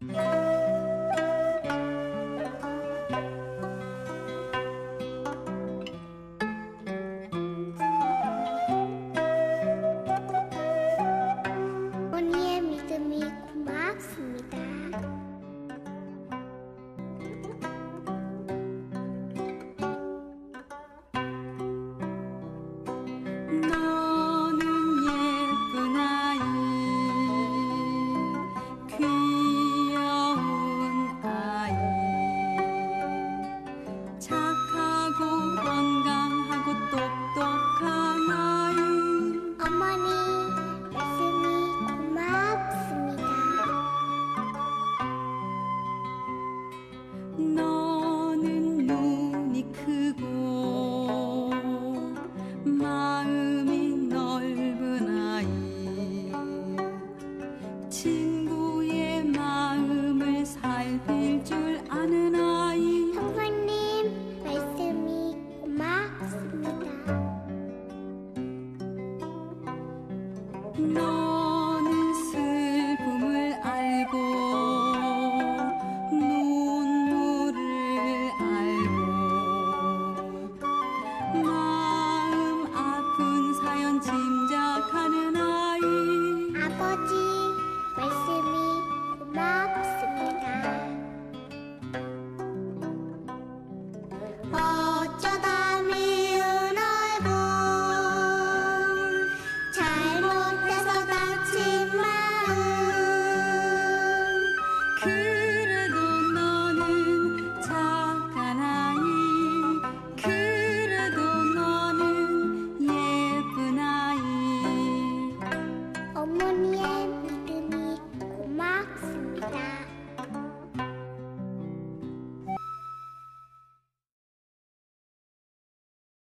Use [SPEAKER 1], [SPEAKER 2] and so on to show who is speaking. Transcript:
[SPEAKER 1] Mm-hmm.
[SPEAKER 2] 너는 눈이 크고 마음이 넓은 아이 친구의 마음을 살필 줄 아는 아이.
[SPEAKER 1] 선생님 말씀이 고맙습니다.